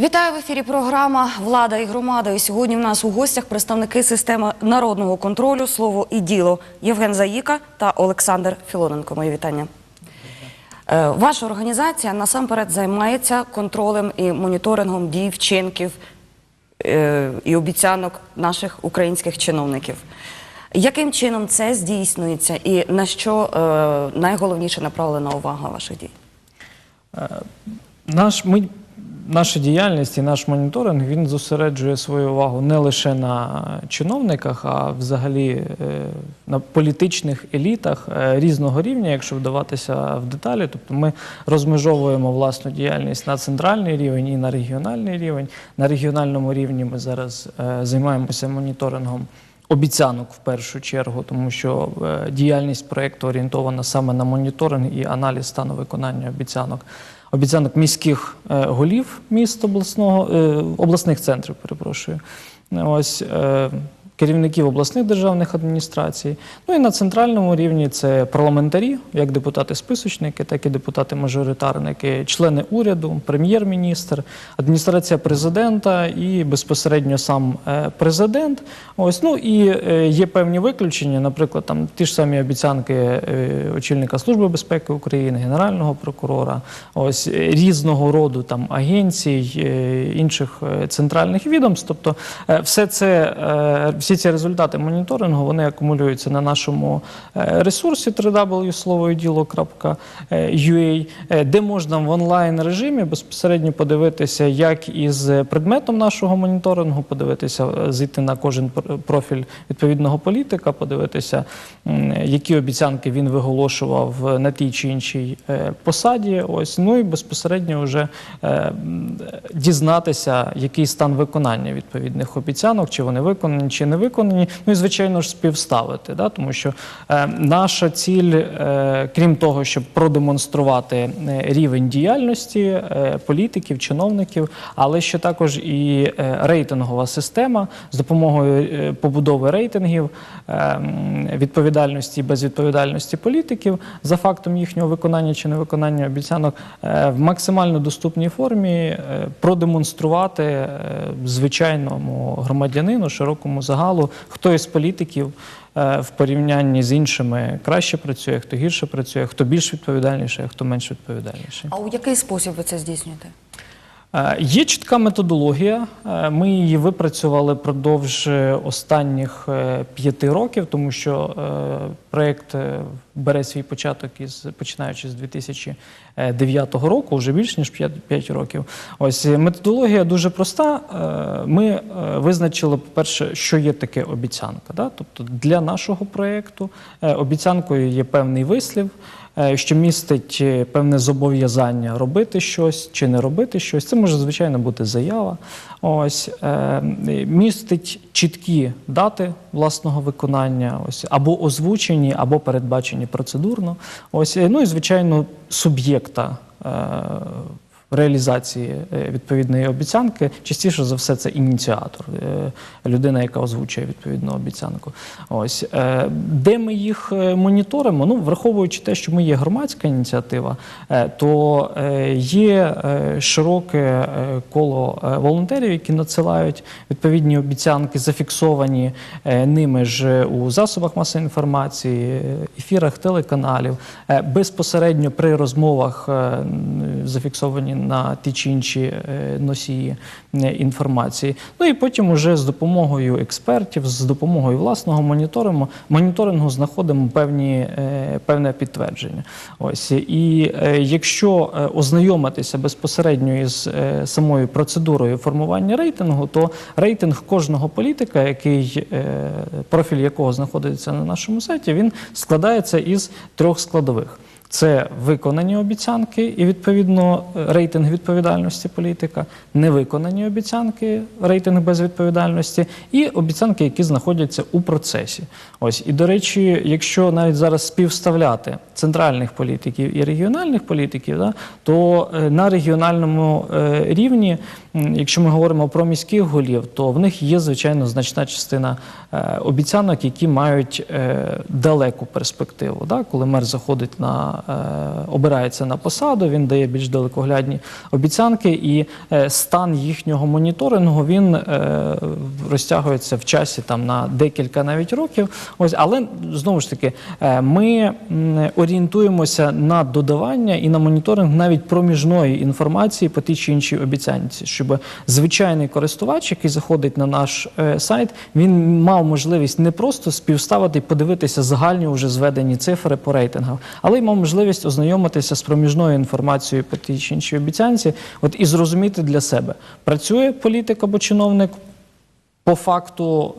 Вітаю в ефірі. Програма Влада і громада. І сьогодні в нас у гостях представники системи народного контролю Слово і діло Євген Заїка та Олександр Філоненко. Мої вітання. Е, Ваша організація насамперед займається контролем і моніторингом дій вчинків е, і обіцянок наших українських чиновників. Яким чином це здійснюється і на що е, найголовніше направлена увага ваших дій? Наш, ми, наша діяльність і наш моніторинг він зосереджує свою увагу не лише на чиновниках, а взагалі е, на політичних елітах е, різного рівня, якщо вдаватися в деталі. Тобто ми розмежовуємо власну діяльність на центральний рівень і на регіональний рівень. На регіональному рівні ми зараз е, займаємося моніторингом. Обіцянок в першу чергу, тому що діяльність проєкту орієнтована саме на моніторинг і аналіз стану виконання обіцянок. Обіцянок міських е, голів міст обласного е, обласних центрів, перепрошую. Ось е, керівників обласних державних адміністрацій. Ну і на центральному рівні це парламентарі, як депутати-списочники, так і депутати-мажоритарники, члени уряду, прем'єр-міністр, адміністрація президента і безпосередньо сам е, президент. Ось ну і е, є певні виключення, наприклад, там ті ж самі обіцянки е, очільника Служби безпеки України, генерального прокурора, ось різного роду там агенцій, інших центральних відомств. Тобто, все це е, всі ці результати моніторингу вони акумулюються на нашому е, ресурсі www.словоєділо.ua, е, де можна в онлайн режимі безпосередньо подивитися, як із предметом нашого моніторингу, подивитися, е, зайти на кожен профіль відповідного політика, подивитися, які обіцянки він виголошував на тій чи іншій посаді. Ось ну і безпосередньо вже дізнатися, який стан виконання відповідних обіцянок, чи вони виконані, чи не виконані. Ну і звичайно ж співставити, да? тому що е, наша ціль, е, крім того, щоб продемонструвати е, рівень діяльності е, політиків, чиновників, але ще також і е, рейтингова система з допомогою е, побудови рейтингів е, відповідальності і безвідповідальності політиків за фактом їхнього виконання чи невиконання обіцянок е, в максимально доступній формі е, продемонструвати е, звичайному громадянину, широкому загалу, хто із політиків е, в порівнянні з іншими краще працює, хто гірше працює, хто більш відповідальніший, хто менш відповідальніший. А у який спосіб ви це здійснюєте? Е, Є чітка методологія. Е, Ми її випрацювали продовж е, останніх п'яти років, тому що проєкт бере свій початок із починаючи з 2009 року, вже більш ніж 5, 5 років. Ось методологія дуже проста. Ми визначили, по-перше, що є таке обіцянка. Да? Тобто для нашого проєкту обіцянкою є певний вислів що містить е, певне зобов'язання робити щось чи не робити щось. Це може звичайно бути заява. Е, містить чіткі дати власного виконання, ось або озвучені, або передбачені процедурно. Е, ну і звичайно суб'єкта. Е, Реалізації е, відповідної обіцянки частіше за все це ініціатор, е, людина, яка озвучує відповідну обіцянку. Ось е, де ми їх моніторимо? Ну, враховуючи те, що ми є громадська ініціатива, то є широке коло волонтерів, які надсилають відповідні обіцянки, зафіксовані ними ж у засобах масової інформації, ефірах телеканалів, безпосередньо при розмовах зафіксовані на ті чи інші е, носії е, інформації. Ну і потім уже з допомогою експертів, з допомогою власного моніторингу, моніторингу знаходимо певні, е, певне підтвердження. Ось і якщо ознайомитися безпосередньо із самою процедурою формування рейтингу, то рейтинг кожного політика, який профіль якого знаходиться на нашому сайті, він складається із трьох складових. Це виконані обіцянки і відповідно рейтинг відповідальності політика, невиконані обіцянки, рейтинг безвідповідальності, і обіцянки, які знаходяться у процесі. Ось і до речі, якщо навіть зараз співставляти центральних політиків і регіональних політиків, да, то е, на регіональному е, рівні, якщо ми говоримо про міських голів, то в них є звичайно значна частина е, обіцянок, які мають далеку перспективу. Да? Коли мер заходить на обирається на посаду, він дає більш далекоглядні обіцянки, і е, стан їхнього моніторингу він е, розтягується в часі там на декілька навіть років. Ось, але знову ж таки, е, ми орієнтуємося на додавання і на моніторинг навіть проміжної інформації по тій чи іншій обіцянці, щоб звичайний користувач, який заходить на наш е, сайт, він мав можливість не просто співставити і подивитися загальні вже зведені цифри по рейтингах, але й мав можливість ознайомитися з проміжною інформацією по тій чи іншій обіцянці, от і зрозуміти для себе, працює політик або чиновник по факту,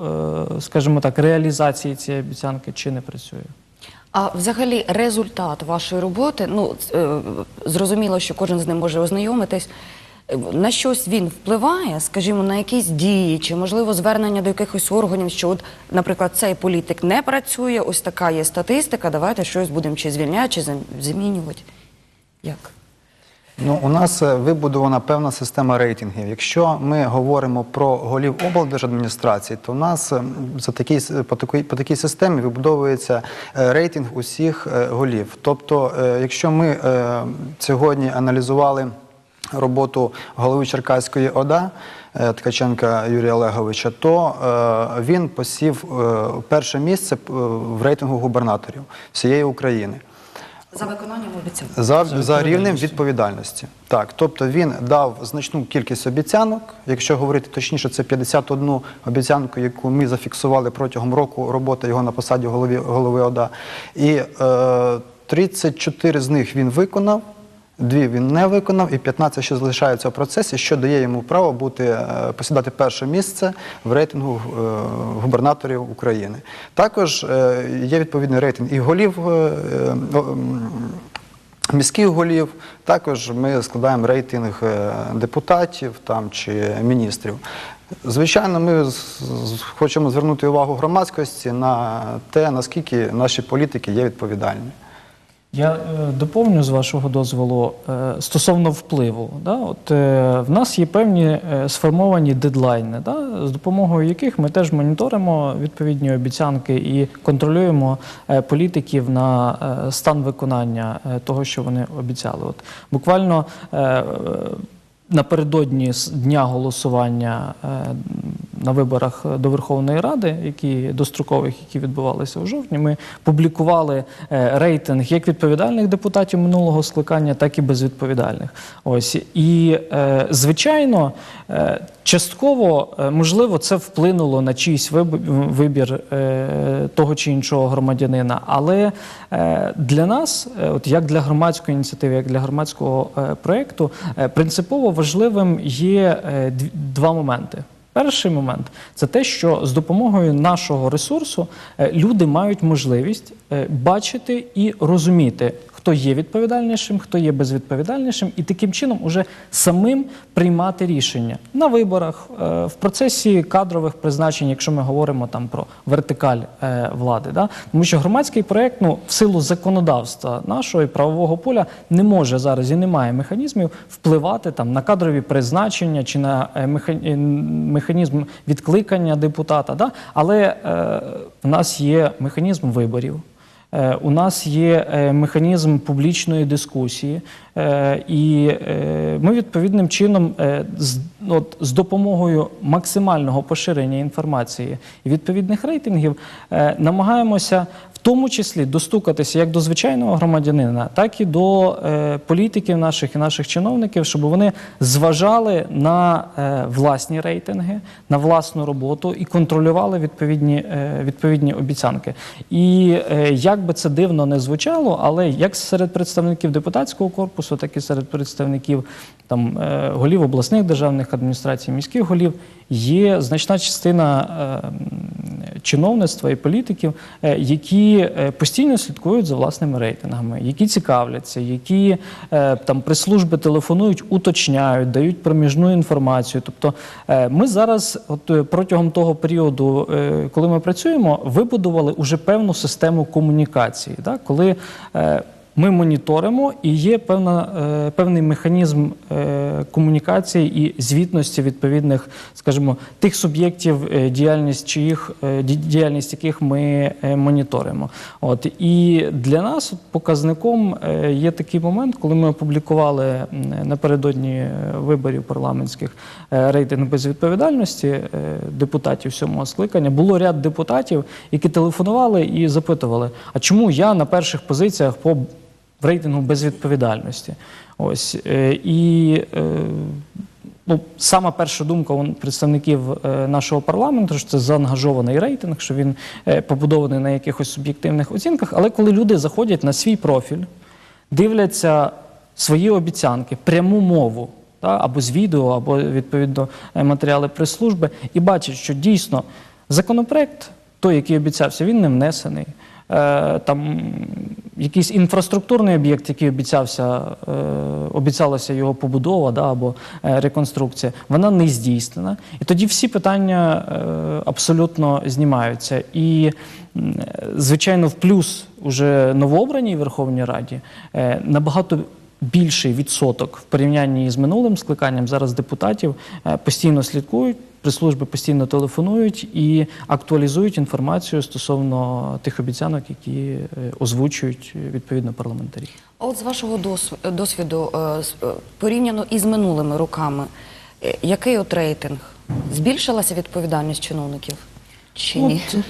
е, скажімо так, реалізації цієї обіцянки чи не працює. А взагалі результат вашої роботи, ну е, зрозуміло, що кожен з ним може ознайомитись. На щось він впливає, скажімо, на якісь дії, чи можливо звернення до якихось органів, що, от, наприклад, цей політик не працює, ось така є статистика, давайте щось будемо чи звільняти, чи зам- замінювати. Як? Ну, у нас е, вибудована певна система рейтингів. Якщо ми говоримо про голів облдержадміністрації, то у нас е, за такій, по, такій, по такій системі вибудовується е, рейтинг усіх е, голів. Тобто, якщо ми сьогодні аналізували роботу голови Черкаської ОДА е, Ткаченка Юрія Олеговича, то е, він посів е, перше місце в рейтингу губернаторів всієї України. За виконанням обіцянок. За, За за рівнем відповідальності. Так, тобто він дав значну кількість обіцянок. Якщо говорити точніше, це 51 обіцянку, яку ми зафіксували протягом року роботи його на посаді голови, голови ОДА. І е, 34 з них він виконав. Дві він не виконав, і 15 ще залишаються в процесі, що дає йому право бути е, посідати перше місце в рейтингу е, губернаторів України. Також е, є відповідний рейтинг і голів міських голів. Також ми складаємо рейтинг депутатів там чи міністрів. Звичайно, ми хочемо звернути увагу громадськості на те, наскільки наші політики є відповідальні. Я е, доповню з вашого дозволу е, стосовно впливу. От, е, в нас є певні сформовані дедлайни, з допомогою яких ми теж моніторимо відповідні обіцянки і контролюємо політиків на стан виконання того, що вони обіцяли. От, буквально напередодні дня голосування на виборах до Верховної Ради, які дострокових, які відбувалися у жовтні, ми публікували е, рейтинг як відповідальних депутатів минулого скликання, так і безвідповідальних. Ось і е, звичайно, е, частково е, можливо це вплинуло на чийсь вибір е, того чи іншого громадянина. Але е, для нас, е, от як для громадської ініціативи, як для громадського е, проєкту, е, принципово важливим є е, два моменти. Перший момент це те, що з допомогою нашого ресурсу е, люди мають можливість е, бачити і розуміти, хто є відповідальнішим, хто є безвідповідальнішим, і таким чином уже самим приймати рішення на виборах, е, в процесі кадрових призначень, якщо ми говоримо там про вертикаль влади. Да? Тому що громадський проєкт, ну, в силу законодавства нашого і правового поля не може зараз і немає механізмів впливати там на кадрові призначення чи на меха- е, механізм відкликання депутата. Да? Але е, в нас є механізм виборів. Е, У нас є е, механізм публічної дискусії, і е, ми відповідним чином е, з, допомогою максимального поширення інформації і відповідних рейтингів е, намагаємося в тому числі достукатися як до звичайного громадянина, так і до е, політиків наших і наших чиновників, щоб вони зважали на е, власні рейтинги, на власну роботу і контролювали відповідні, е, відповідні обіцянки. І е, як би це дивно не звучало, але як серед представників депутатського корпусу, так і серед представників там е, голів обласних державних адміністрацій, міських голів є значна частина е, чиновництва і політиків, е, які постійно слідкують за власними рейтингами, які цікавляться, які там прес-служби телефонують, уточняють, дають проміжну інформацію. Тобто ми зараз, от протягом того періоду, коли ми працюємо, вибудували уже певну систему комунікації, да? коли ми моніторимо і є певна, е, певний механізм е, комунікації і звітності відповідних, скажімо, тих суб'єктів, е, діяльність чиїх е, діяльність яких ми е, моніторимо. От і для нас показником е, є такий момент, коли ми опублікували напередодні е, виборів парламентських е, рейтинг безвідповідальності е, депутатів сьомого скликання. Було ряд депутатів, які телефонували і запитували: а чому я на перших позиціях по в рейтингу безвідповідальності? Ось е, і е, ну, сама перша думка представників е, нашого парламенту, що це заангажований рейтинг, що він побудований на якихось суб'єктивних оцінках. Але коли люди заходять на свій профіль, дивляться свої обіцянки, пряму мову. Та, або з відео, або відповідно матеріали прес-служби, і бачать, що дійсно законопроект, той, який обіцявся, він не внесений. Е, там якийсь інфраструктурний об'єкт, який обіцявся, е, обіцялася його побудова да, або е, реконструкція, вона не здійснена. І тоді всі питання абсолютно знімаються. І, звичайно, в плюс уже новообраній Верховній Раді набагато більший відсоток в порівнянні з минулим скликанням зараз депутатів е, постійно слідкують. Прес-служби постійно телефонують і актуалізують інформацію стосовно тих обіцянок, які е, озвучують е, відповідно парламентарі. А От з вашого дос- досвіду, порівняно із минулими роками, який от рейтинг? Збільшилася відповідальність чиновників чи ні? От,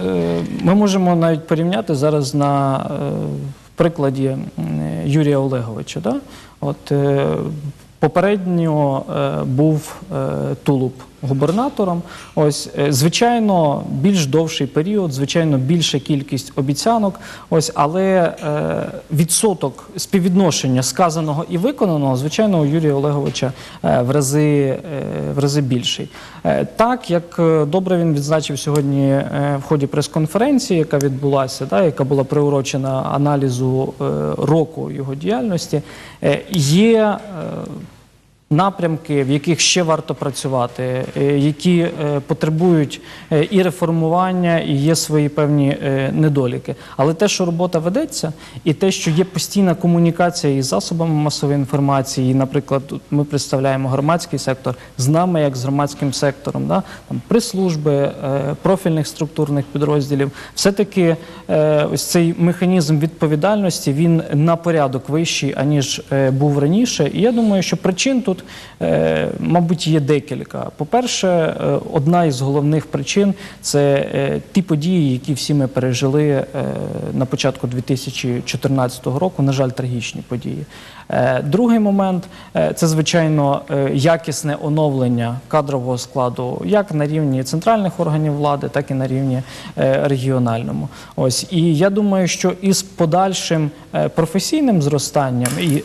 ми можемо навіть порівняти зараз на прикладі Юрія Олеговича. Да? От, е, попередньо е, був е, Тулуб губернатором. Ось, е, звичайно, більш довший період, звичайно, більша кількість обіцянок. Ось, але відсоток співвідношення сказаного і виконаного, звичайно, у Юрія Олеговича в рази, в рази більший. Так, як добре він відзначив сьогодні в ході прес-конференції, яка відбулася, да, яка була приурочена аналізу року його діяльності, є. Напрямки, в яких ще варто працювати, е, які е, потребують е, і реформування, і є свої певні недоліки. Але те, що робота ведеться, і те, що є постійна комунікація із засобами масової інформації, і, наприклад, ми представляємо громадський сектор з нами, як з громадським сектором, да? там прес-служби, профільних структурних підрозділів, все-таки е, ось цей механізм відповідальності він на порядок вищий, аніж був раніше. І я думаю, що причин тут, е, мабуть, є декілька. По-перше, е, одна із головних причин це е, ті події, які всі ми пережили на початку 2014 року, на жаль, трагічні події. Другий момент це, звичайно, якісне оновлення кадрового складу як на рівні центральних органів влади, так і на рівні регіональному. Ось і я думаю, що із подальшим професійним зростанням і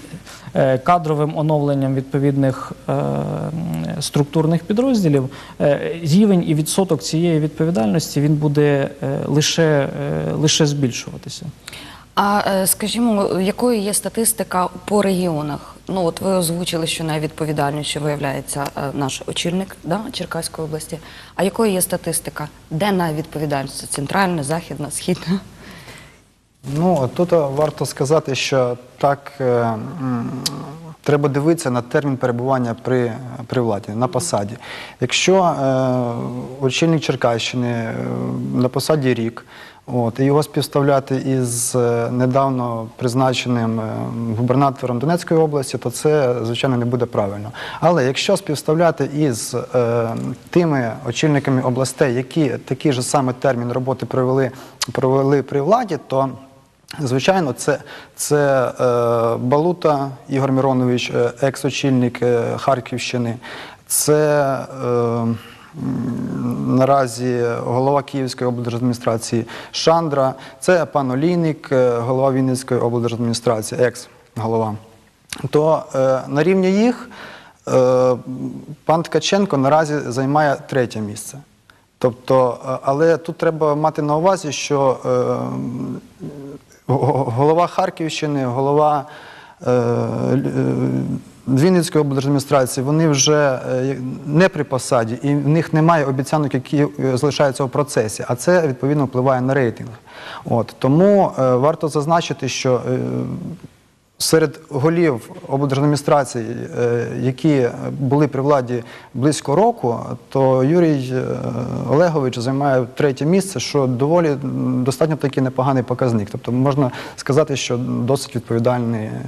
кадровим оновленням відповідних е, структурних підрозділів е, рівень і відсоток цієї відповідальності він буде е, лише, е, лише збільшуватися. А е, скажімо, якою є статистика по регіонах? Ну от ви озвучили, що найвідповідальніше виявляється е, наш очільник да, Черкаської області. А якою є статистика? Де найвідповідальність? Це Центральна, західна, східна? Ну, тут варто сказати, що так е, треба дивитися на термін перебування при, при владі, на посаді. Якщо е, очільник Черкащини е, на посаді рік, от, і його співставляти із е, недавно призначеним губернатором Донецької області, то це, звичайно, не буде правильно. Але якщо співставляти із е, тими очільниками областей, які такий же саме термін роботи провели, провели при владі, то Звичайно, це, це е, Балута Ігор Миронович, е, екс-очільник е, Харківщини. Це е, наразі голова Київської облдержадміністрації Шандра. Це пан Олійник, е, голова Вінницької облдержадміністрації, екс-голова. То е, на рівні їх е, пан Ткаченко наразі займає третє місце. Тобто, але тут треба мати на увазі, що е, голова Харківщини, голова е, е, Вінницької облдержадміністрації, вони вже е, не при посаді, і в них немає обіцянок, які залишаються в процесі, а це відповідно впливає на рейтинг. От тому варто зазначити, що Серед голів облдержадміністрацій, е, які були при владі близько року, то Юрій е, Олегович займає третє місце, що доволі достатньо такий непоганий показник. Тобто можна сказати, що досить відповідальний е,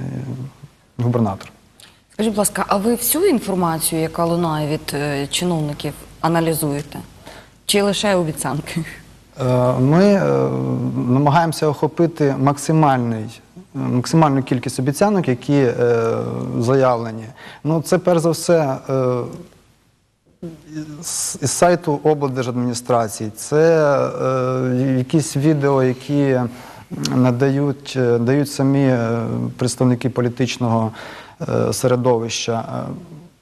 губернатор. Скажіть, будь ласка, а ви всю інформацію, яка лунає від чиновників, аналізуєте? Чи лише обіцянки? Ми намагаємося охопити максимальний, максимальну кількість обіцянок, які е, заявлені. Ну, це перш за все е, з сайту облдержадміністрації, це е, якісь відео, які надають е, дають самі е, представники політичного е, середовища. Е,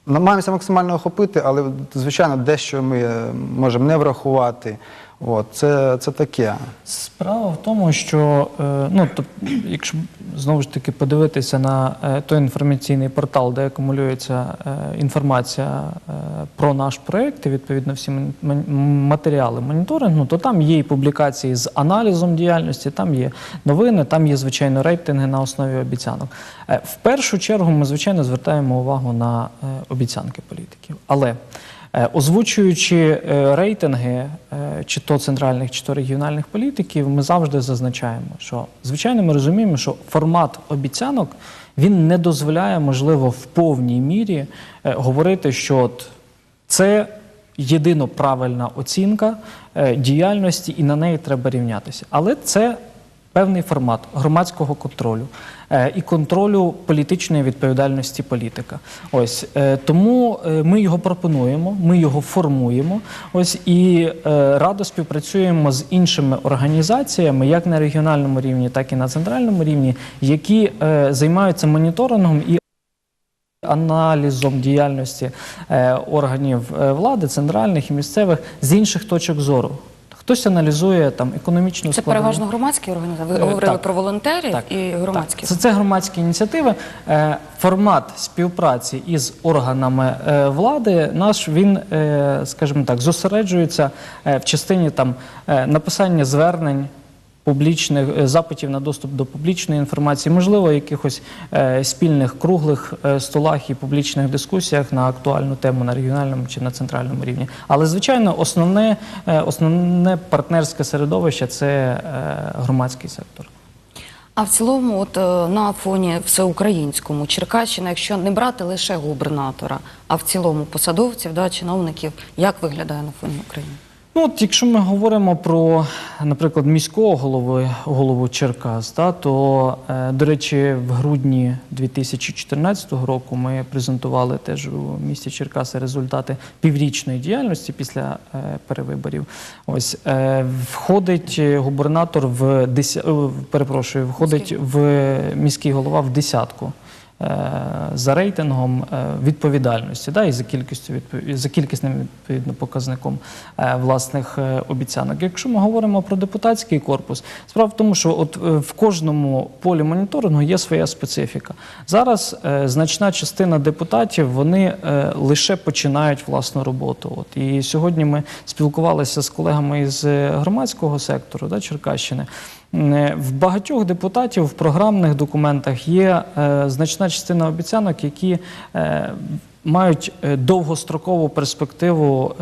Намагаємося максимально охопити, але звичайно дещо ми можемо не врахувати. От, це, це таке. Справа в тому, що е, ну, то, якщо знову ж таки подивитися на е, той інформаційний портал, де акумулюється е, інформація про наш проєкт і відповідно всі матеріали моніторингу, то там є і публікації з аналізом діяльності, там є новини, там є звичайно рейтинги на основі обіцянок. В першу чергу ми звичайно звертаємо увагу на обіцянки політиків, але Озвучуючи е, рейтинги е, чи то центральних, чи то регіональних політиків, ми завжди зазначаємо, що звичайно ми розуміємо, що формат обіцянок він не дозволяє, можливо, в повній мірі е, говорити, що от це єдино правильна оцінка е, діяльності, і на неї треба рівнятися. Але це певний формат громадського контролю е, і контролю політичної відповідальності політика. Ось е, тому е, ми його пропонуємо, ми його формуємо. Ось і радо співпрацюємо з іншими організаціями, як на регіональному рівні, так і на центральному рівні, які займаються моніторингом і аналізом діяльності органів влади, центральних і місцевих з інших точок зору. Хтось аналізує там економічну Це складову. переважно громадські організації. Ви Е, говорили так. про волонтерів Так, і громадські. Так. Це, це громадські ініціативи. Е, формат співпраці із органами е, влади наш він, скажімо так, зосереджується в частині там написання звернень. Публічних е, запитів на доступ до публічної інформації, можливо, якихось е, спільних круглих е, столах і публічних дискусіях на актуальну тему на регіональному чи на центральному рівні. Але звичайно, основне, основне партнерське середовище це громадський сектор. А в цілому, от на фоні всеукраїнському Черкащина, якщо не брати лише губернатора, а в цілому посадовців, да, чиновників, як виглядає на фоні України? Ну, от якщо ми говоримо про, наприклад, міського голови, голову Черкас, та, то, е, до речі, в грудні 2014 року ми презентували теж у місті Черкаси результати піврічної діяльності після е, перевиборів. Ось е, входить губернатор в деся... е, перепрошую, входить в міський голова в десятку. Е, За рейтингом е, відповідальності, да, і за кількістю відпов- за кількісним відповідно показником е, власних обіцянок. Якщо ми говоримо про депутатський корпус, справа в тому, що от в кожному полі моніторингу є своя специфіка. Зараз значна частина депутатів вони лише починають власну роботу. От і сьогодні ми спілкувалися з колегами із громадського сектору да, Черкащини. Е, В багатьох депутатів в програмних документах є е, значна частина обіцянок, які е, мають довгострокову перспективу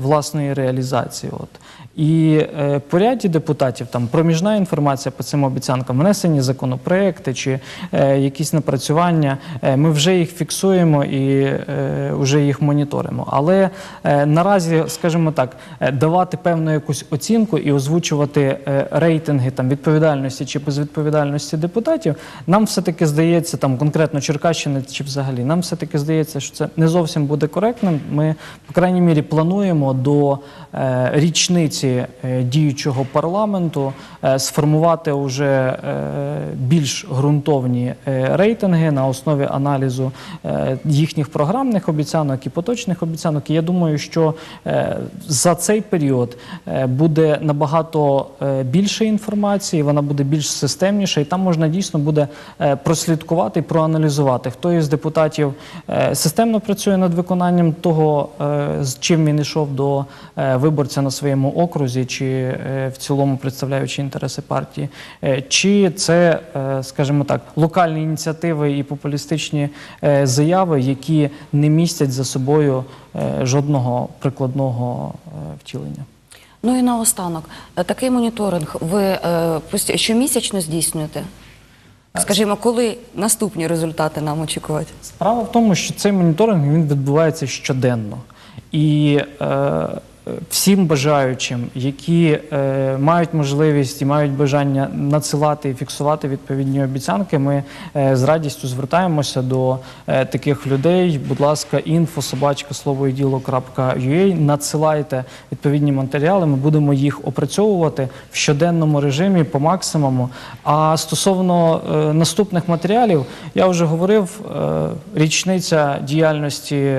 власної реалізації. І е, по ряді депутатів там проміжна інформація по цим обіцянкам, внесені законопроекти чи е, якісь напрацювання. е, ми вже їх фіксуємо і е, вже їх моніторимо. Але е, наразі, скажімо так, е, давати певну якусь оцінку і озвучувати е, рейтинги там відповідальності чи безвідповідальності депутатів, нам все-таки здається, там конкретно Черкащини чи взагалі, нам все-таки здається, що це не зовсім буде коректним. Ми, по крайній мірі, плануємо до е, річниці е, діючого парламенту е, сформувати вже е, більш ґрунтовні рейтинги на основі аналізу їхніх програмних обіцянок і поточних обіцянок. Я думаю, що за цей період буде набагато більше інформації, вона буде більш системніша, і там можна дійсно буде прослідкувати і проаналізувати, хто із депутатів системно працює над виконанням того, з чим він йшов до виборця на своєму окрузі. Окрузі, чи е, в цілому представляючи інтереси партії, е, чи це, е, скажімо так, локальні ініціативи і популістичні заяви, які не містять за собою жодного прикладного втілення. Ну і наостанок, такий моніторинг ви щомісячно здійснюєте? Скажімо, коли наступні результати нам очікувати? Справа в тому, що цей моніторинг він відбувається щоденно. І е, всім бажаючим, які е, мають можливість і мають бажання надсилати і фіксувати відповідні обіцянки, ми е, з радістю звертаємося до е, таких людей. Будь ласка, слово надсилайте відповідні матеріали. Ми будемо їх опрацьовувати в щоденному режимі по максимуму. А стосовно наступних матеріалів, я вже говорив, річниця діяльності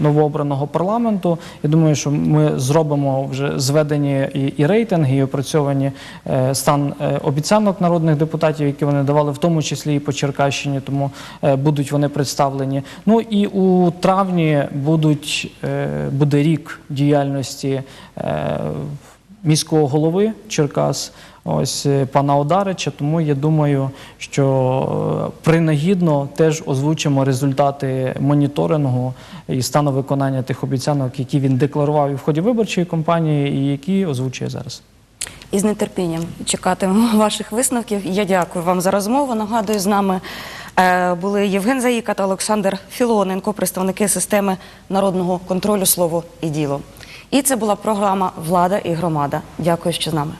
новообраного парламенту. Я думаю, що ми зробимо вже зведені і, і рейтинги, і опрацьовані е, стан е, обіцянок народних депутатів, які вони давали, в тому числі і по Черкащині, тому е, будуть вони представлені. Ну і у травні будуть, е, буде рік діяльності е, міського голови Черкас. Ось е, пана Одарича, тому я думаю, що е, принагідно теж озвучимо результати моніторингу і стану виконання тих обіцянок, які він декларував і в ході виборчої кампанії, і які озвучує зараз. І з нетерпінням чекатимемо ваших висновків. Я дякую вам за розмову. Нагадую, з нами е, були Євген Заїка та Олександр Філоненко, представники системи народного контролю слово і діло. І це була програма Влада і громада. Дякую, що з нами.